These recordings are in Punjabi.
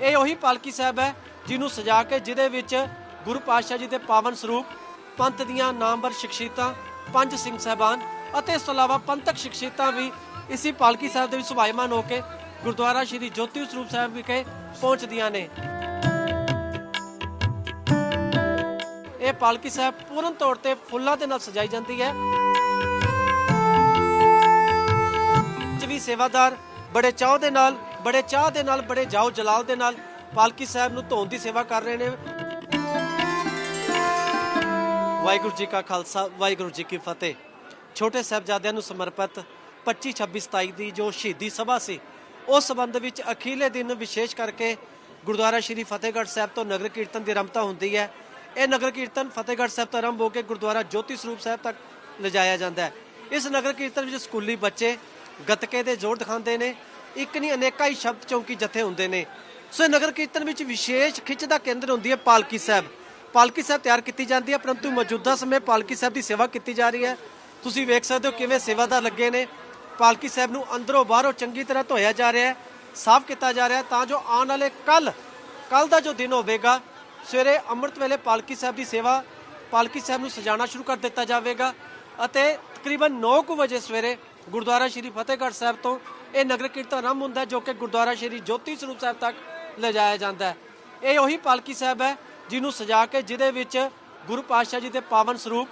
ਇਹ ਉਹੀ ਪਾਲਕੀ ਸਾਹਿਬ ਹੈ ਜਿਹਨੂੰ ਸਜਾ ਕੇ ਜਿਹਦੇ ਵਿੱਚ ਗੁਰੂ ਪਾਤਸ਼ਾਹ ਜੀ ਦੇ ਪਾਵਨ ਸਰੂਪ, ਪੰਥ ਦੀਆਂ ਨਾਮਵਰ ਸ਼ਖਸੀਅਤਾਂ, ਪੰਜ ਸਿੰਘ ਸਾਹਿਬਾਨ ਅਤੇ ਇਸ ਤੋਂ ਇਲਾਵਾ ਪੰਥਕ ਸ਼ਖਸੀਅਤਾਂ ਵੀ ਇਸੇ ਪਾਲਕੀ ਸਾਹਿਬ ਦੇ ਵਿੱਚ ਸੁਭਾਈਮਾਨ ਹੋ ਕੇ ਗੁਰਦੁਆਰਾ ਸ਼੍ਰੀ ਜੋਤੀ ਸਰੂਪ ਸਾਹਿਬ ਵਿਖੇ ਪਹੁੰਚਦੀਆਂ ਨੇ। ਇਹ ਪਾਲਕੀ ਸਾਹਿਬ ਪੂਰਨ ਤੌਰ ਤੇ ਫੁੱਲਾਂ ਦੇ ਨਾਲ ਸਜਾਈ ਜਾਂਦੀ ਹੈ। ਅੱਜ ਸੇਵਾਦਾਰ ਬੜੇ ਚਾਅ ਦੇ ਨਾਲ ਬੜੇ ਚਾਹ ਦੇ ਨਾਲ, ਬੜੇ ਜਾਓ ਜਲਾਲ ਦੇ ਨਾਲ ਪਾਲਕੀ ਸਾਹਿਬ ਨੂੰ ਧੋਣ ਦੀ ਸੇਵਾ ਕਰ ਰਹੇ ਨੇ। ਵਾਹਿਗੁਰੂ ਜੀ ਕਾ ਖਾਲਸਾ, ਵਾਹਿਗੁਰੂ ਜੀ ਕੀ ਫਤਿਹ। ਛੋਟੇ ਸਾਹਿਬਜ਼ਾਦਿਆਂ ਨੂੰ ਸਮਰਪਿਤ 25 26 27 ਦੀ ਜੋ ਸ਼ਹੀਦੀ ਸਭਾ ਸੀ, ਉਸ ਸੰਬੰਧ ਵਿੱਚ ਅਖੀਲੇ ਦਿਨ ਵਿਸ਼ੇਸ਼ ਕਰਕੇ ਗੁਰਦੁਆਰਾ ਸ਼੍ਰੀ ਫਤਿਹਗੜ੍ਹ ਸਾਹਿਬ ਤੋਂ ਨਗਰ ਕੀਰਤਨ ਦੀ ਆਰੰਭਤਾ ਹੁੰਦੀ ਹੈ। ਇਹ ਨਗਰ ਕੀਰਤਨ ਫਤਿਹਗੜ੍ਹ ਸਾਹਿਬ ਤੋਂ ਆਰੰਭ ਹੋ ਕੇ ਗੁਰਦੁਆਰਾ ਜੋਤੀ ਸਰੂਪ ਸਾਹਿਬ ਤੱਕ ਲਿਜਾਇਆ ਜਾਂਦਾ ਹੈ। ਇਸ ਨਗਰ ਕੀਰਤਨ ਵਿੱਚ ਸਕੂਲੀ ਬੱਚੇ ਗੱਤਕੇ ਦੇ ਜ਼ੋਰ ਦਿਖਾਉਂਦੇ ਨੇ ਇੱਕ ਨਹੀਂ, ਅਨੇਕਾਂ ਹੀ ਸ਼ਬਦ ਚੌਂਕੀ ਜਥੇ ਹੁੰਦੇ ਨੇ। ਸੋ ਇਹ ਨਗਰ ਕੀਰਤਨ ਵਿੱਚ ਵਿਸ਼ੇਸ਼ ਖਿੱਚ ਦਾ ਕੇਂਦਰ ਹੁੰਦੀ ਹੈ ਪਾਲਕੀ ਸਾਹਿਬ। ਪਾਲਕੀ ਸਾਹਿਬ ਤਿਆਰ ਕੀਤੀ ਜਾਂਦੀ ਹੈ, ਪਰੰਤੂ ਮੌਜੂਦਾ ਸਮੇਂ ਪਾਲਕੀ ਸਾਹਿਬ ਦੀ ਸੇਵਾ ਕੀਤੀ ਜਾ ਰਹੀ ਹੈ। ਤੁਸੀਂ ਵੇਖ ਸਕਦੇ ਹੋ ਕਿਵੇਂ ਸੇਵਾਦਾਰ ਲੱਗੇ ਨੇ। ਪਾਲਕੀ ਸਾਹਿਬ ਨੂੰ ਅੰਦਰੋਂ ਬਾਹਰੋਂ ਚੰਗੀ ਤਰ੍ਹਾਂ ਧੋਇਆ ਜਾ ਰਿਹਾ ਹੈ, ਸਾਫ਼ ਕੀਤਾ ਜਾ ਰਿਹਾ ਤਾਂ ਜੋ ਆਉਣ ਵਾਲੇ ਕੱਲ ਕੱਲ ਦਾ ਜੋ ਦਿਨ ਹੋਵੇਗਾ, ਸਵੇਰੇ ਅੰਮ੍ਰਿਤ ਵੇਲੇ ਪਾਲਕੀ ਸਾਹਿਬ ਦੀ ਸੇਵਾ, ਪਾਲਕੀ ਸਾਹਿਬ ਨੂੰ ਸਜਾਉਣਾ ਸ਼ੁਰੂ ਕਰ ਦਿੱਤਾ ਜਾਵੇਗਾ। ਅਤੇ ਤਕਰੀਬਨ 9:00 ਵਜੇ ਸਵੇਰੇ ਗੁਰਦੁਆਰਾ ਸ਼੍ਰੀ ਫਤਿਹਗੜ੍ਹ ਸਾਹਿਬ ਤੋਂ ਇਹ ਨਗਰ ਕੀਰਤਨ ਆਰੰਭ ਹੁੰਦਾ ਜੋ ਕਿ ਗੁਰਦੁਆਰਾ ਸ਼੍ਰੀ ਜੋਤੀ ਸਰੂਪ ਸਾਹਿਬ ਤੱਕ ਲਿਜਾਇਆ ਜਾਂਦਾ ਹੈ। ਇਹ ਉਹੀ ਪਾਲਕੀ ਸਾਹਿਬ ਹੈ ਜਿਹਨੂੰ ਸਜਾ ਕੇ ਜਿਹਦੇ ਵਿੱਚ ਗੁਰੂ ਪਾਤਸ਼ਾਹ ਜੀ ਦੇ ਪਾਵਨ ਸਰੂਪ,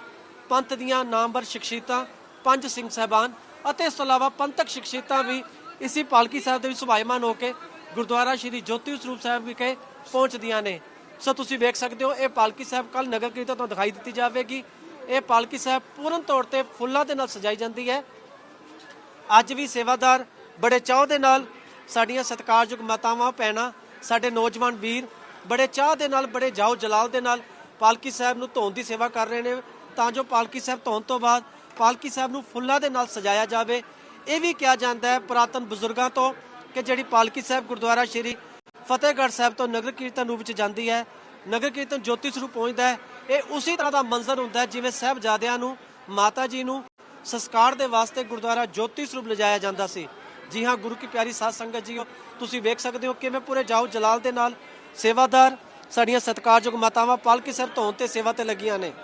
ਪੰਥ ਦੀਆਂ ਨਾਮਵਰ ਸ਼ਖਸੀਅਤਾਂ, ਪੰਜ ਸਿੰਘ ਸਾਹਿਬਾਨ ਅਤੇ ਇਸ ਤੋਂ ਇਲਾਵਾ ਪੰਥਕ ਸ਼ਖਸੀਅਤਾਂ ਵੀ ਇਸੇ ਪਾਲਕੀ ਸਾਹਿਬ ਦੇ ਵਿੱਚ ਸੁਭਾਈਮਾਨ ਹੋ ਕੇ ਗੁਰਦੁਆਰਾ ਸ਼੍ਰੀ ਜੋਤੀ ਸਰੂਪ ਸਾਹਿਬ ਵਿਖੇ ਪਹੁੰਚਦੀਆਂ ਨੇ। ਸੋ ਤੁਸੀਂ ਵੇਖ ਸਕਦੇ ਹੋ, ਇਹ ਪਾਲਕੀ ਸਾਹਿਬ ਕੱਲ ਨਗਰ ਕੀਰਤਨ ਤੋਂ ਦਿਖਾਈ ਦਿੱਤੀ ਜਾਵੇਗੀ। ਇਹ ਪਾਲਕੀ ਸਾਹਿਬ ਪੂਰਨ ਤੌਰ ਤੇ ਫੁੱਲਾਂ ਦੇ ਨਾਲ ਸਜਾਈ ਜਾਂਦੀ ਹੈ। ਅੱਜ ਵੀ ਸੇਵਾਦਾਰ ਬੜੇ ਚਾਹ ਦੇ ਨਾਲ ਸਾਡੀਆਂ ਸਤਿਕਾਰਯੋਗ ਮਾਤਾਵਾਂ, ਭੈਣਾਂ, ਸਾਡੇ ਨੌਜਵਾਨ ਵੀਰ ਬੜੇ ਚਾਅ ਦੇ ਨਾਲ, ਬੜੇ ਜਾਓ ਜਲਾਲ ਦੇ ਨਾਲ ਪਾਲਕੀ ਸਾਹਿਬ ਨੂੰ ਧੋਣ ਦੀ ਸੇਵਾ ਕਰ ਰਹੇ ਨੇ। ਤਾਂ ਜੋ ਪਾਲਕੀ ਸਾਹਿਬ ਧੋਣ ਤੋਂ ਬਾਅਦ ਪਾਲਕੀ ਸਾਹਿਬ ਨੂੰ ਫੁੱਲਾਂ ਦੇ ਨਾਲ ਸਜਾਇਆ ਜਾਵੇ। ਇਹ ਵੀ ਕਿਹਾ ਜਾਂਦਾ ਹੈ ਪੁਰਾਤਨ ਬਜ਼ੁਰਗਾਂ ਤੋਂ ਕਿ ਜਿਹੜੀ ਪਾਲਕੀ ਸਾਹਿਬ ਗੁਰਦੁਆਰਾ ਸ਼੍ਰੀ ਫਤਿਹਗੜ੍ਹ ਸਾਹਿਬ ਤੋਂ ਨਗਰ ਕੀਰਤਨ ਰੂਪ ਵਿੱਚ ਜਾਂਦੀ ਹੈ, ਨਗਰ ਕੀਰਤਨ ਜੋਤੀ ਸਰੂਪ ਪਹੁੰਚਦਾ ਹੈ। ਇਹ ਉਸੇ ਤਰ੍ਹਾਂ ਦਾ ਮੰਜ਼ਰ ਹੁੰਦਾ ਹੈ ਜਿਵੇਂ ਸਾਹਿਬਜ਼ਾਦਿਆਂ ਨੂੰ, ਮਾਤਾ ਜੀ ਨੂੰ ਸੰਸਕਾਰ ਦੇ ਵਾਸਤੇ ਗੁਰਦੁਆਰਾ ਜੋਤੀ ਸਰੂਪ ਲਿਜਾਇਆ ਜਾਂਦਾ ਸੀ। ਜੀ ਹਾਂ, ਗੁਰੂ ਕੀ ਪਿਆਰੀ ਸਾਧ ਸੰਗਤ ਜੀ, ਤੁਸੀਂ ਵੇਖ ਸਕਦੇ ਹੋ ਕਿਵੇਂ ਪੂਰੇ ਜਾਓ ਜਲਾਲ ਦੇ ਨਾਲ ਸੇਵਾਦਾਰ, ਸਾਡੀਆਂ ਸਤਿਕਾਰਯੋਗ ਮਾਤਾਵਾਂ ਪਾਲਕੀ ਸਰ ਧੋਣ ਤੇ ਸੇਵਾ ਤੇ ਲੱਗੀਆਂ ਨੇ।